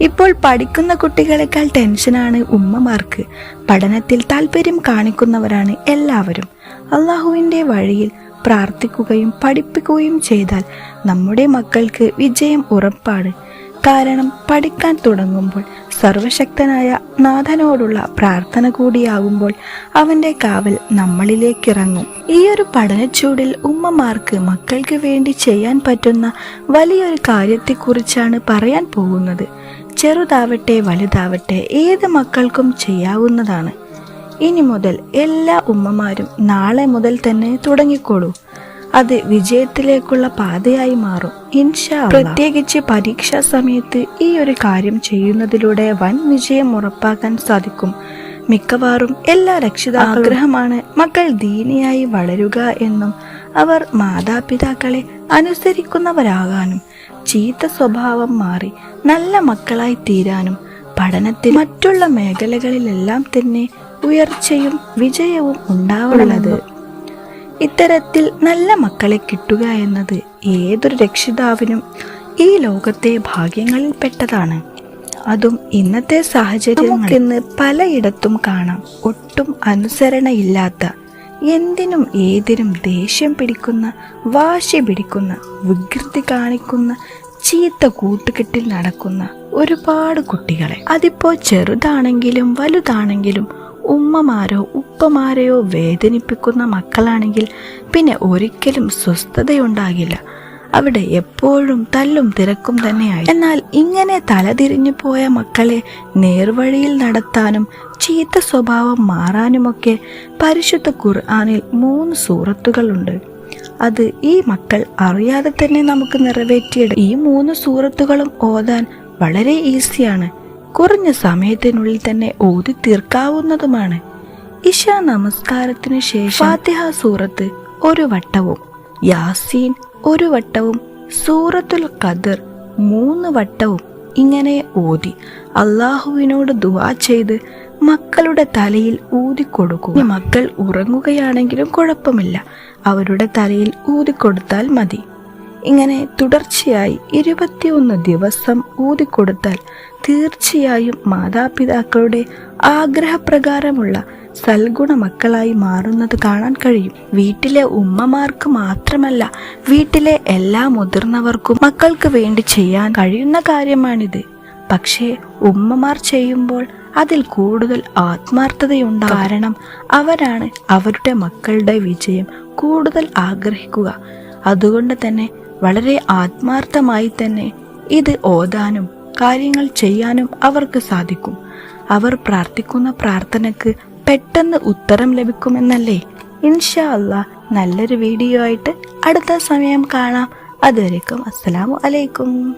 ഇപ്പോൾ പഠിക്കുന്ന കുട്ടികളെക്കാൾ ടെൻഷനാണ് ഉമ്മമാർക്ക്. പഠനത്തിൽ താല്പര്യം കാണിക്കുന്നവരാണ് എല്ലാവരും. അള്ളാഹുവിന്റെ വഴിയിൽ പ്രാർത്ഥിക്കുകയും പഠിപ്പിക്കുകയും ചെയ്താൽ നമ്മുടെ മക്കൾക്ക് വിജയം ഉറപ്പാണ്. കാരണം പഠിക്കാൻ തുടങ്ങുമ്പോൾ സർവശക്തനായ നാഥനോടുള്ള പ്രാർത്ഥന കൂടിയാകുമ്പോൾ അവന്റെ കാവൽ നമ്മളിലേക്കിറങ്ങും. ഈ ഒരു പഠനച്ചൂടിൽ ഉമ്മമാർക്ക് മക്കൾക്ക് വേണ്ടി ചെയ്യാൻ പറ്റുന്ന വലിയൊരു കാര്യത്തെക്കുറിച്ചാണ് പറയാൻ പോകുന്നത്. ചെറുതാവട്ടെ വലുതാവട്ടെ ഏത് മക്കൾക്കും ചെയ്യാവുന്നതാണ്. ഇനി മുതൽ എല്ലാ ഉമ്മമാരും നാളെ മുതൽ തന്നെ തുടങ്ങിക്കോളൂ. അത് വിജയത്തിലേക്കുള്ള പാതയായി മാറും. ഇൻഷാ. പ്രത്യേകിച്ച് പരീക്ഷാ സമയത്ത് ഈ ഒരു കാര്യം ചെയ്യുന്നതിലൂടെ വൻ വിജയം ഉറപ്പാക്കാൻ സാധിക്കും. മിക്കവാറും എല്ലാ രക്ഷിതാക്കളും ആഗ്രഹമാണ് മക്കൾ ദീനിയായി വളരുക എന്നും അവർ മാതാപിതാക്കളെ അനുസരിക്കുന്നവരാകാനും ചീത്ത സ്വഭാവം മാറി നല്ല മക്കളായി തീരാനും പഠനത്തിൽ മറ്റുള്ള മേഖലകളിലെല്ലാം തന്നെ ഉയർച്ചയും വിജയവും ഉണ്ടാവണത്. ഇത്തരത്തിൽ നല്ല മക്കളെ കിട്ടുക എന്നത് ഏതൊരു രക്ഷിതാവിനും ഈ ലോകത്തെ ഭാഗ്യങ്ങളിൽ പെട്ടതാണ്. അതും ഇന്നത്തെ സാഹചര്യം ഇന്ന് പലയിടത്തും കാണാം. ഒട്ടും അനുസരണയില്ലാത്ത എന്തിനും ഏതിനും ദേഷ്യം പിടിക്കുന്ന വാശി പിടിക്കുന്ന വികൃതി കാണിക്കുന്ന ചീത്ത കൂട്ടുകെട്ടിൽ നടക്കുന്ന ഒരുപാട് കുട്ടികളെ. അതിപ്പോ ചെറുതാണെങ്കിലും വലുതാണെങ്കിലും ഉമ്മമാരോ ഉപ്പമാരെയോ വേദനിപ്പിക്കുന്ന മക്കളാണെങ്കിൽ പിന്നെ ഒരിക്കലും സ്വസ്ഥതയുണ്ടാകില്ല. അവിടെ എപ്പോഴും തല്ലും തിരക്കും തന്നെയായി. എന്നാൽ ഇങ്ങനെ തലതിരിഞ്ഞു പോയ മക്കളെ നേർവഴിയിൽ നടത്താനും ചീത്ത സ്വഭാവം മാറാനുമൊക്കെ പരിശുദ്ധ ഖുർആാനിൽ മൂന്ന് സൂറത്തുകളുണ്ട്. അത് ഈ മക്കൾ അറിയാതെ തന്നെ നമുക്ക് നിറവേറ്റിയെടുക്കും. ഈ മൂന്ന് സൂറത്തുകളും ഓതാൻ വളരെ ഈസിയാണ്. കുറഞ്ഞ സമയത്തിനുള്ളിൽ തന്നെ ഓതി തീർക്കാവുന്നതുമാണ്. ഇഷ നമസ്കാരത്തിന് ശേഷം ഫാത്തിഹ സൂറത്ത് ഒരു വട്ടവും യാസീൻ ഒരു വട്ടവും സൂറത്തുൽ ഖദർ മൂന്ന് വട്ടവും ഇങ്ങനെ ഓതി. അള്ളാഹുവിനോട് ദുവാ ചെയ്ത് മക്കളുടെ തലയിൽ ഊതിക്കൊടുക്കുക കൊടുക്കുക. മക്കൾ ഉറങ്ങുകയാണെങ്കിലും കുഴപ്പമില്ല. അവരുടെ തലയിൽ ഊതിക്കൊടുത്താൽ മതി. ഇങ്ങനെ തുടർച്ചയായി ഇരുപത്തിയൊന്ന് ദിവസം ഊതിക്കൊടുത്താൽ തീർച്ചയായും മാതാപിതാക്കളുടെ ആഗ്രഹപ്രകാരമുള്ള സൽഗുണ മക്കളായി മാറുന്നത് കാണാൻ കഴിയും. വീട്ടിലെ ഉമ്മമാർക്ക് മാത്രമല്ല വീട്ടിലെ എല്ലാ മുതിർന്നവർക്കും മക്കൾക്ക് വേണ്ടി ചെയ്യാൻ കഴിയുന്ന കാര്യമാണിത്. പക്ഷേ ഉമ്മമാർ ചെയ്യുമ്പോൾ അതിൽ കൂടുതൽ ആത്മാർത്ഥതയുണ്ട് കാരണം അവരാണ് അവരുടെ മക്കളുടെ വിജയം കൂടുതൽ ആഗ്രഹിക്കുക. അതുകൊണ്ട് തന്നെ വളരെ ആത്മാർത്ഥമായി തന്നെ ഇത് ഓതാനും കാര്യങ്ങൾ ചെയ്യാനും അവർക്ക് സാധിക്കും. അവർ പ്രാർത്ഥിക്കുന്ന പ്രാർത്ഥനക്ക് പെട്ടെന്ന് ഉത്തരം ലഭിക്കുമെന്നല്ലേ? ഇൻഷാ അല്ല നല്ലൊരു വീഡിയോ ആയിട്ട് അടുത്ത സമയം കാണാം. അതുവരേക്കും അസ്സലാമു അലൈക്കും.